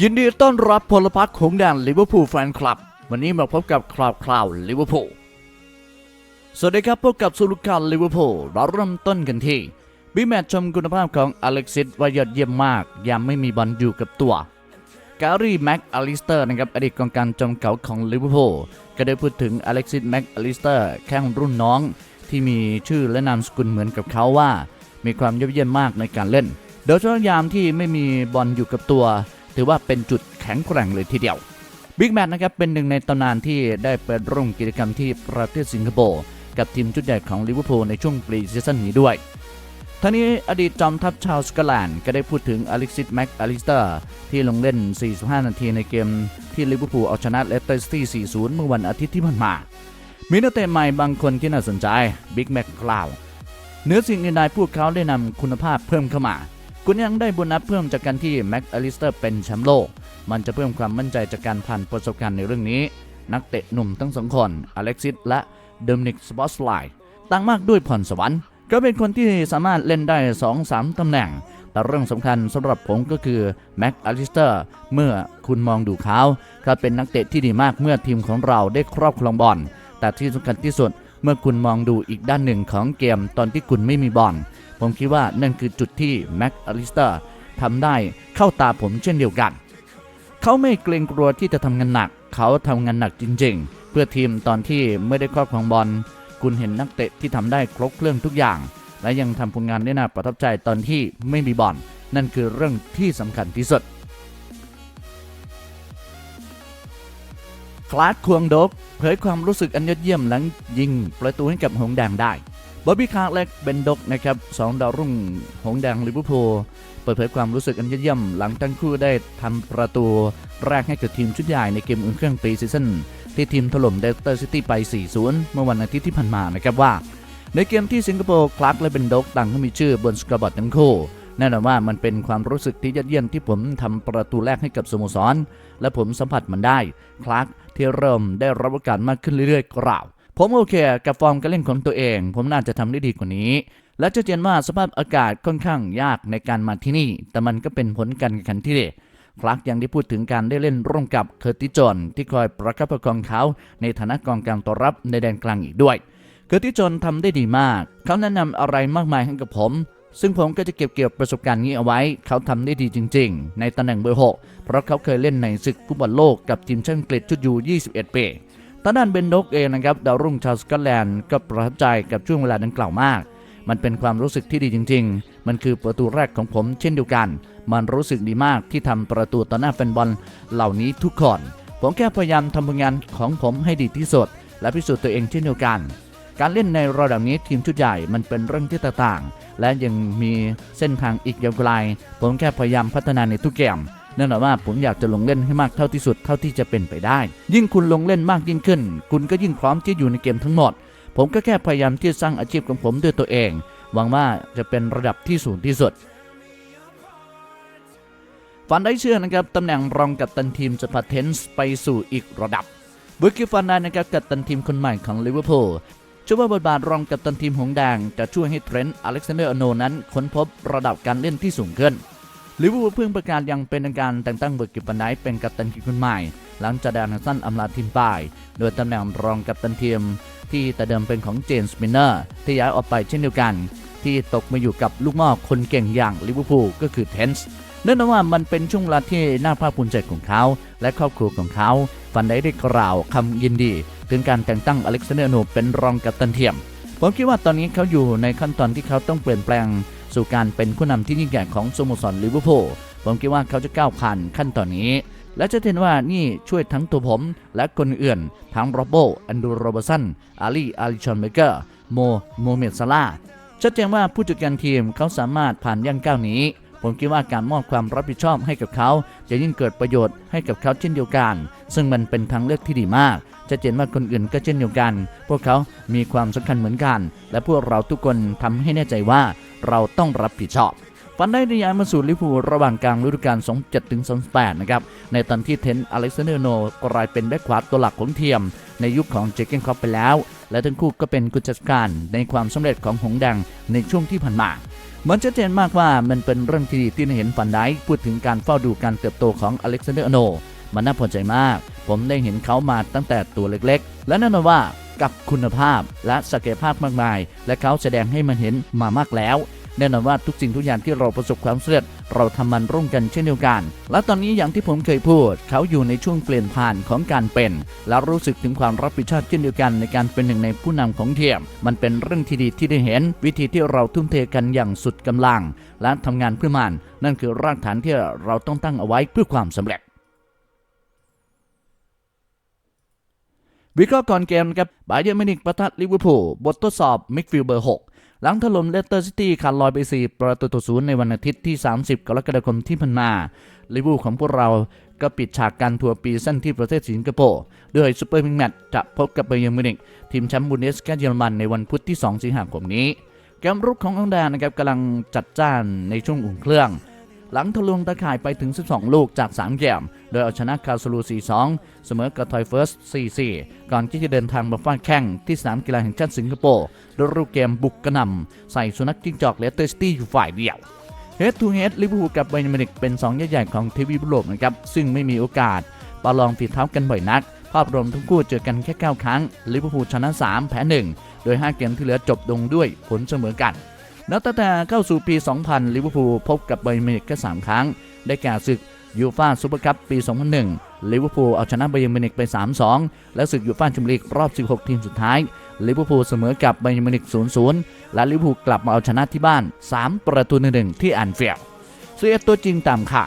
ยินดีต้อนรับพลพรรคของแดนลิเวอร์พูลแฟนคลับ วันนี้มาพบกับคราวคราวลิเวอร์พูลสวัสดีครับพบกับสุลุการลิเวอร์พูลเราเริ่มต้นกันที่บิแมตชมคุณภาพของอเล็กซิสว่ายอดเยี่ยมมากยังไม่มีบอลอยู่กับตัวการีแม็กอลิสเตอร์นะครับอดีตกองกลารจอมเก่าของลิเวอร์พูลก็ได้พูดถึงอเล็กซิสแม็กอลิสเตอร์แข้งรุ่นน้องที่มีชื่อและนามสกุลเหมือนกับเขาว่า มีความยอดเยี่ยมมากในการเล่น โดยเฉพาะยามที่ไม่มีบอลอยู่กับตัว ถือว่าเป็นจุดแข็งแกร่งเลยทีเดียวบิ๊กแมตนะครับเป็นหนึ่งในตำนานที่ได้ไปร่วมกิจกรรมที่ประเทศสิงคโปร์กับทีมชุดใหญ่ของลิเวอร์พูลในช่วงปรีซีซั่นนี้ด้วยทั้งนี้อดีตจอมทัพชาวสกอตแลนด์ก็ได้พูดถึงอล็กซิสแม็กอลิสเตอร์ที่ลงเล่น 45 นาทีในเกมที่ลิเวอร์พูลเอาชนะเลสเตอร์ซิตี้ 4-0 เมื่อวันอาทิตย์ที่ผ่านมา มีนักเตะใหม่บางคนที่น่าสนใจบิ๊กแม็กกล่าวเนื้อสิ่งอื่นใดพวกเขาได้นำคุณภาพเพิ่มเข้ามา คุณยังได้โบนัสเพิ่มจากการที่แม็กอลิสเตอร์เป็นแชมป์โลก มันจะเพิ่มความมั่นใจจากการผ่านประสบการณ์ในเรื่องนี้ นักเตะหนุ่มทั้งสองคนอเล็กซิสและเดมินิกสปอตไลน์ต่างมากด้วยพรสวรรค์ก็เป็นคนที่สามารถเล่นได้ 2-3ตำแหน่ง แต่เรื่องสำคัญสำหรับผมก็คือแม็กอลิสเตอร์เมื่อคุณมองดูเขาเขาเป็นนักเตะที่ดีมากเมื่อทีมของเราได้ครอบครองบอลแต่ที่สำคัญที่สุดเมื่อคุณมองดูอีกด้านหนึ่งของเกมตอนที่คุณไม่มีบอล ผมคิดว่านั่นคือจุดที่แม็กอลิสเตอร์ทำได้เข้าตาผมเช่นเดียวกัน เขาไม่เกรงกลัวที่จะทำงานหนัก เขาทำงานหนักจริง ๆ เพื่อทีมตอนที่ไม่ได้ครอบครองบอลคุณเห็นนักเตะที่ทำได้ครบเครื่องทุกอย่าง และยังทำผลงานได้น่าประทับใจตอนที่ไม่มีบอลนั่นคือเรื่องที่สำคัญที่สุดคลาสควงดกเผยความรู้สึกอันยอดเยี่ยมหลังยิงประตูให้กับหงแดงได้ บอบบี้คาร์เล็กเบนด็อกนะครับสองดาวรุ่งหงแดงลิเวอร์พูลเปิดเผยความรู้สึกอันยอดเยี่ยมหลังทั้งคู่ได้ทำประตูแรกให้กับทีมชุดใหญ่ในเกมอุ่นเครื่องปีซีซั่นที่ทีมถล่มเดลเตอร์ซิตี้ไป 4-0 เมื่อวันอาทิตย์ที่ผ่านมานะครับว่า ในเกมที่สิงคโปร์คลาร์กและเบนด็อกต่างก็มีชื่อบนสกอร์บอร์ดทั้งคู่แน่นอนว่ามันเป็นความรู้สึกที่ยอดเยี่ยมที่ผมทำประตูแรกให้กับสโมสร และผมสัมผัสมันได้ คลาร์กที่เริ่มได้รับโอกาสมากขึ้นเรื่อยๆกล่าว ผมโอเคกับฟอร์มการเล่นของตัวเอง ผมน่าจะทำได้ดีกว่านี้ และจะเห็นว่าสภาพอากาศค่อนข้างยากในการมาที่นี่ แต่มันก็เป็นผลการแข่งขันที่ดีคลาร์กยังได้พูดถึงการได้เล่นร่วมกับเคอร์ติจอนที่คอยประคับประคองเขาในฐานะกองกลางตัวรับในแดนกลางอีกด้วยเคอร์ติจอนทำได้ดีมาก เขาแนะนำอะไรมากมายให้กับผม ซึ่งผมก็จะเก็บเกี่ยวประสบการณ์นี้เอาไว้ เขาทำได้ดีจริง ๆ ในตำแหน่งเบอร์ 6 เพราะเขาเคยเล่นในศึกฟุตบอลโลกกับทีมชาติอังกฤษชุดยู 21 ปี ตอนนั้นเบนดกเองนะครับดาวรุ่งชาวสกอตแลนด์ก็ประทับใจกับช่วงเวลาดังกล่าวมาก มันเป็นความรู้สึกที่ดีจริง ๆ มันคือประตูแรกของผมเช่นเดียวกัน มันรู้สึกดีมากที่ทำประตูต่อหน้าแฟนบอลเหล่านี้ทุกคน ผมแค่พยายามทำผลงานของผมให้ดีที่สุด และพิสูจน์ตัวเองเช่นเดียวกัน การเล่นในระดับนี้ทีมชุดใหญ่มันเป็นเรื่องที่แตกต่างและยังมีเส้นทางอีกยาวไกล ผมแค่พยายามพัฒนาในทุกเกม แน่นอนว่าผมอยากจะลงเล่นให้มากเท่าที่สุดเท่าที่จะเป็นไปได้ ยิ่งคุณลงเล่นมากยิ่งขึ้น คุณก็ยิ่งพร้อมที่อยู่ในเกมทั้งหมด ผมก็แค่พยายามที่จะสร้างอาชีพของผมด้วยตัวเอง หวังว่าจะเป็นระดับที่สูงที่สุดฟันได้เชื่อนะครับตำแหน่งรองกัปตันทีมจะพาเทนส์ไปสู่อีกระดับบุกิฟันได้นะครับกัปตันทีมคนใหม่ของลิเวอร์พูลชื่อว่าบทบาทรองกัปตันทีมหงแดงจะช่วยให้เทรนต์อเล็กซานเดอร์อโนนั้นค้นพบระดับการเล่นที่สูงขึ้น ลิเวอร์พูลเพิ่งประกาศอยังเป็นทางการแต่งตั้งเบอร์กิฟันไดเป็นกัปตันทีมคนใหม่ หลังจากแดนฮัสซันอำลาทีมไปโดยตำแหน่งรองกัปตันทีม ที่แต่เดิมเป็นของเจมส์มินเนอร์ที่ย้ายออกไปเช่นเดียวกัน ที่ตกมาอยู่กับลูกม้อคนเก่งอย่างลิเวอร์พูลก็คือเทนส์เนื่องจากว่ามันเป็นช่วงเวลาที่น่าภาคภูมิใจของเขา และครอบครัวของเขาฟันได้ได้กล่าวคำยินดีถึงการแต่งตั้งอเล็กซานเดอร์โนเป็นรองกัปตันทีมผมคิดว่าตอนนี้เขาอยู่ในขั้นตอนที่เขาต้องเปลี่ยนแปลง สู่การเป็นผู้นำที่ยิ่งใหญ่ของสโมสรลิเวอร์พูลผมคิดว่าเขาจะก้าวผ่านขั้นตอนนี้ และจะเห็นว่านี่ช่วยทั้งตัวผมและคนอื่น ทั้งโรโบอันดูโรบสันอาลีอาริชอนเบเกอร์โมโมเมดซาลาชัดเจนว่าผู้จัดการทีมเขาสามารถผ่านย่างก้าวนี้ ผมคิดว่าการมอบความรับผิดชอบให้กับเขา จะยิ่งเกิดประโยชน์ให้กับเขาเช่นเดียวกัน ซึ่งมันเป็นทางเลือกที่ดีมากจะเห็นว่าคนอื่นก็เช่นเดียวกัน พวกเขามีความสำคัญเหมือนกัน และพวกเราทุกคนทำให้แน่ใจว่า เราต้องรับผิดชอบฟันได้ได้ย้ายมาสู่ลิเวอร์พูลระหว่างกลางฤดูกาล 27ถึง28 นะครับ ในตอนที่เทนอเล็กซานเดอร์โนกลายเป็นแบ็คขวาตัวหลักของเทียม ในยุคของเจเกนคอปไปแล้ว และทั้งคู่ก็เป็นกุญจการในความสำเร็จของหงส์แดงในช่วงที่ผ่านมาในมันชัดเจนมากว่ามันเป็นเรื่องที่ดีที่ได้เห็นฟันไดค์พูดถึงการเฝ้าดูการเติบโตของอเล็กซานเดอร์โนมันน่าพอใจมาก ผมได้เห็นเขามาตั้งแต่ตัวเล็กๆ และแน่นอนว่ากับคุณภาพและศักยภาพมากมาย และเขาแสดงให้มันเห็นมามากแล้ว แน่นอนว่าทุกสิ่งทุกอย่างที่เราประสบความสำเร็จ เราทำมันร่วมกันเช่นเดียวกัน และตอนนี้อย่างที่ผมเคยพูด เขาอยู่ในช่วงเปลี่ยนผ่านของการเป็น และรู้สึกถึงความรับผิดชอบเช่นเดียวกันในการเป็นหนึ่งในผู้นำของเทียม มันเป็นเรื่องที่ดีที่ได้เห็น วิธีที่เราทุ่มเทกันอย่างสุดกำลัง และทำงานเพื่อมัน นั่นคือรากฐานที่เราต้องตั้งเอาไว้เพื่อความสำเร็จวิเคราะห์ก่อนเกมนะครับบาเยอร์มินิกประทะลิเวอร์พูลบททดสอบมิดฟิลเบอร์ 6 หลังถล่มเลสเตอร์ซิตี้ขาดลอยไป 4 ประตูต่อศูนย์ในวันอาทิตย์ที่ 30 กรกฎาคมที่ผ่านมาลิเวอร์พูลของพวกเราก็ปิดฉากการทัวร์ปีสั้นที่ประเทศสิงคโปร์ด้วยซูเปอร์มิงแมตช์จะพบกับเบเยอร์มิวนิกทีมแชมป์บุนเดสกาเยอรมันในวันพุธที่ 2 สิงหาคมนี้เกมรุกของอังดานะครับกำลังจัดจ้านในช่วงอุ่นเครื่อง หลังทะลวงตะข่ายไปถึง 12 ลูกจาก 3 เกม โดยเอาชนะคาสลู4-2 เสมอกับทอยเฟิร์ส 4-4 ก่อนที่จะเดินทางมาฟาดแข่งที่สนามกีฬาแห่งชาติสิงคโปร์โดยรูปเกมบุกกระหน่ำใส่สุนัขจิ้งจอกเลสเตอร์ซิตี้อยู่ฝ่ายเดียวเฮดทูเฮดลิเวอร์พูลกับไบยอร์มินิกเป็น2ใหญ่ๆของทีวียุโรปนะครับซึ่งไม่มีโอกาสประลองฝีเท้ากันบ่อยนัก ภาพรวมทั้งคู่เจอกันแค่ 9 ครั้งลิเวอร์พูลชนะ 3 แพ้ 1 โดย 5 เกมที่เหลือจบลงด้วยผลเสมอกัน นับตั้งแต่เข้าสู่ปี 2000 ลิเวอร์พูลพบกับไบเยอร์มินิกแค่3ครั้ง ได้แก่ศึกยูฟ่าซูเปอร์คัพปี 2001 ลิเวอร์พูลเอาชนะไบเยอร์มินิกไป 3-2 และศึกยูฟ่าแชมเปี้ยนลีกรอบ 16 ทีมสุดท้าย ลิเวอร์พูลเสมอกับไบเยอร์มินิก 0-0 และลิเวอร์พูลกลับมาเอาชนะที่บ้าน 3 ประตูหนึ่งที่แอนฟิลด์ซีเอฟตัวจริงตามค่ะ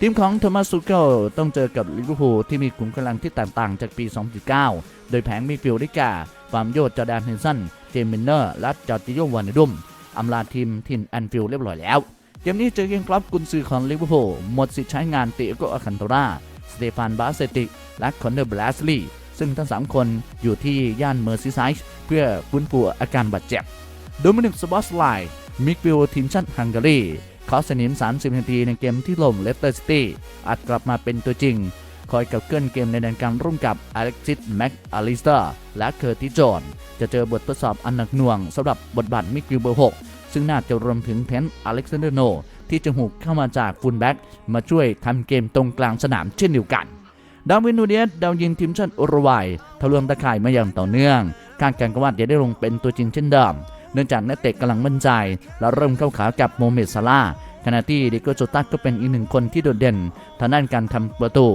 ทีมของโทมัสซูเกิลต้องเจอกับลิเวอร์พูลที่มีขุมกำลังที่แตกต่างจากปี 2019 โดยแผงมีฟิลด์ได้แก่ฟาร์มโยดจอร์แดนเฮนสัน เจมินเนอร์ และจอร์จิโยวานดุม อำลาทีมทินแอนฟิลด์เรียบร้อยแล้ว เกมนี้เจอเกมครับกุนซือของลิเวอร์พูลหมดสิทธิ์ใช้งานเตโกอาคันโตราสเตฟานบาเซติกและคอนเนอร์บลาสลีซึ่งทั้ง 3 คนอยู่ที่ย่านเมอร์ซีไซด์เพื่อฟื้นฟูอาการบาดเจ็บโดมินิกสบอสไลมิกวิลทีมชาติฮังการีขอสนิม 30 นาทีในเกมที่ล่มเลสเตอร์ซิตี้อาจกลับมาเป็นตัวจริง คอยกับเกินเกมในแดนกลางร่วมกับอเล็กซิสแม็กอลิสเตอร์และเคอร์ติจอนจะเจอบททดสอบอันหนักหน่วงสำหรับบทบาทมิกิลเบอร์ 6 ซึ่งน่าจะรวมถึงเทนอเล็กซานเดอร์โน ที่จะหุกเข้ามาจากฟูลแบ็กมาช่วยทำเกมตรงกลางสนามเช่นเดียวกันดาวินนูเดียสดาวยิงทีมชาติอุรุกวัยทะลวงตะข่ายมาอย่างต่อเนื่องคาดการณ์กันว่าจะได้ลงเป็นตัวจริงเช่นเดิม เนื่องจากนักเตะกำลังมั่นใจ และเริ่มเข้าขากับโมเมดซาลาขณะที่ดิโกโจตัสก็เป็นอีกหนึ่งคนที่โดดเด่นทางด้านการทำประตู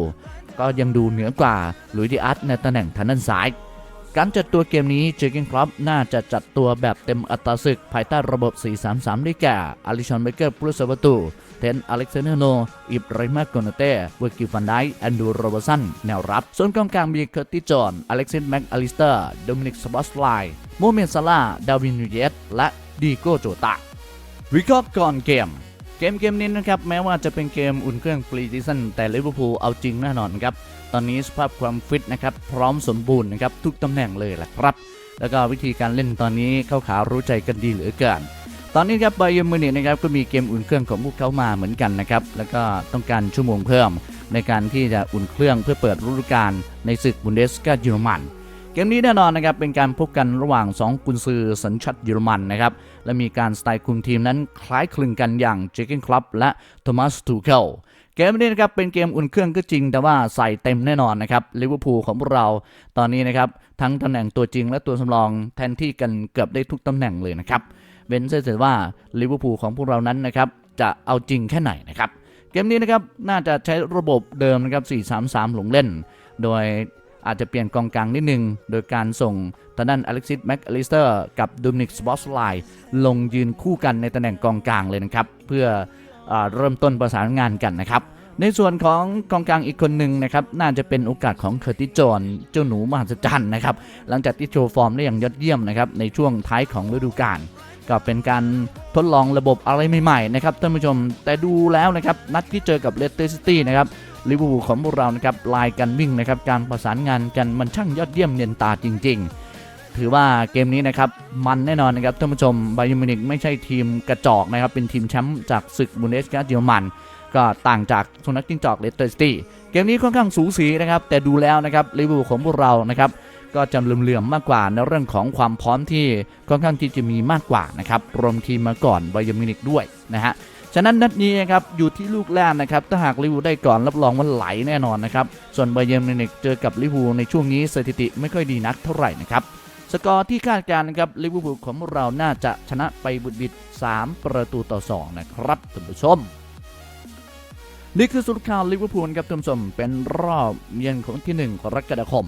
ก็ยังดูเหนือกว่าหลุยส์ดิอัสในตำแหน่งทางด้านซ้ายการจัดตัวเกมนี้เจอร์เกนครอปน่าจะจัดตัวแบบเต็มอัตราศึก ภายใต้ระบบ 4-3-3 ได้แก่อลิชอนเบเกอร์ผู้รักษาประตู เทนอเล็กซานเดอร์โน อิบไรมาโกนเต้เวอร์กิฟันไดแอนดูโรเบอร์สัน แนวรับ ส่วนกองกลางมีเคอร์ติจอน อเล็กซิสแม็กอลิสเตอร์ โดมินิกสบอสไลโมเมนซาลาดาวินนูเยสและดีโกโจตาวิเคราะห์ก่อนเกม เกมเกมนี้นะครับแม้ว่าจะเป็นเกมอุ่นเครื่องปรีซีซั่นแต่ลิเวอร์พูลเอาจริงแน่นอนครับ ตอนนี้สภาพความฟิตนะครับพร้อมสมบูรณ์นะครับทุกตำแหน่งเลยแหละครับ แล้วก็วิธีการเล่นตอนนี้เข้าขารู้ใจกันดีเหลือเกิน ตอนนี้ครับไบเยอร์มิวนิกนะครับก็มีเกมอุ่นเครื่องของพวกเขามาเหมือนกันนะครับแล้วก็ต้องการชั่วโมงเพิ่ม ในการที่จะอุ่นเครื่องเพื่อเปิดฤดูกาลในศึกบุนเดสกาเยอรมัน กมนี้แน่นอนนะครับเป็นการพบกันระหว่าง 2 กุนซือสัญชาติเยอรมันนะครับและมีการสไตล์คุมทีมนั้นคล้ายคลึงกันอย่างเจเกนคลับและโทมัสทูเคิลเกมนี้นะครับเป็นเกมอุ่นเครื่องก็จริง แต่ว่าใส่เต็มแน่นอนนะครับลิเวอร์พูลของพวกเราตอนนี้นะครับทั้งตำแหน่งตัวจริงและตัวสำรองแทนที่กันเกือบได้ทุกตำแหน่งเลยนะครับเว้นเสียว่าลิเวอร์พูลของพวกเรานั้นนะครับจะเอาจริงแค่ไหนนะครับเกมนี้นะครับน่าจะใช้ระบบเดิมนะครับ4-3-3 หลงเล่น โดย อาจจะเปลี่ยนกองกลางนิดนึง โดยการส่งทางด้นอเล็กซิสแม็กอลิสเตอร์กับดูมินิกสบอสไลลงยืนคู่กันในตำแหน่งกองกลางเลยนะครับ เพื่ออเริ่มต้นประสานงานกันนะครับ ในส่วนของกองกลางอีกคนหนึ่งนะครับ น่าจะเป็นโอกาสของเคอร์ติจอนเจ้าหนูมหัศจรรย์นะครับ หลังจากที่โชว์ฟอร์มได้อย่างยอดเยี่ยมนะครับในช่วงท้ายของฤดูกาลก็เป็นการทดลองระบบอะไรใหม่ๆนะครับท่านผู้ชมแต่ดูแล้วนะครับนัดที่เจอกับเลสเตอร์ซิตี้นะครับ ลิเวอร์พูลของพวกเรานะครับลายกันวิ่งนะครับการประสานงานกันมันช่างยอดเยี่ยมเนียนตาจริง ๆ ถือว่าเกมนี้นะครับมันแน่นอนนะครับท่านผู้ชมไบยมินิกไม่ใช่ทีมกระจอกนะครับเป็นทีมแชมป์จากศึกบุนเดสกาเยอรมันก็ต่างจากสุนัขจิ้งจอกเลสเตอร์ซิตี้เกมนี้ค่อนข้างสูสีนะครับแต่ดูแล้วนะครับลิเวอร์พูลของพวกเรานะครับก็จะเหลื่อมๆมากกว่าในเรื่องของความพร้อมที่ค่อนข้างที่จะมีมากกว่านะครับรวมทีมมาก่อนไบยมินิกด้วยนะฮะ ฉะนั้นนัดนี้นะครับอยู่ที่ลูกแรกนะครับถ้าหากลิเวอร์ได้ก่อนรับรองว่าไหลแน่นอนนะครับส่วนไบเยร์นมิวนิกเจอกับลิเวอร์ในช่วงนี้สถิติไม่ค่อยดีนักเท่าไหร่นะครับสกอร์ที่คาดการณ์นะครับลิเวอร์พูลของเราน่าจะชนะไปบุดบิด 3 ประตูต่อ 2 นะครับท่านผู้ชม นี่คือสุดข่าวลิเวอร์พูลครับท่านผู้ชมเป็นรอบเย็นของที่ 1 กรกฎาคม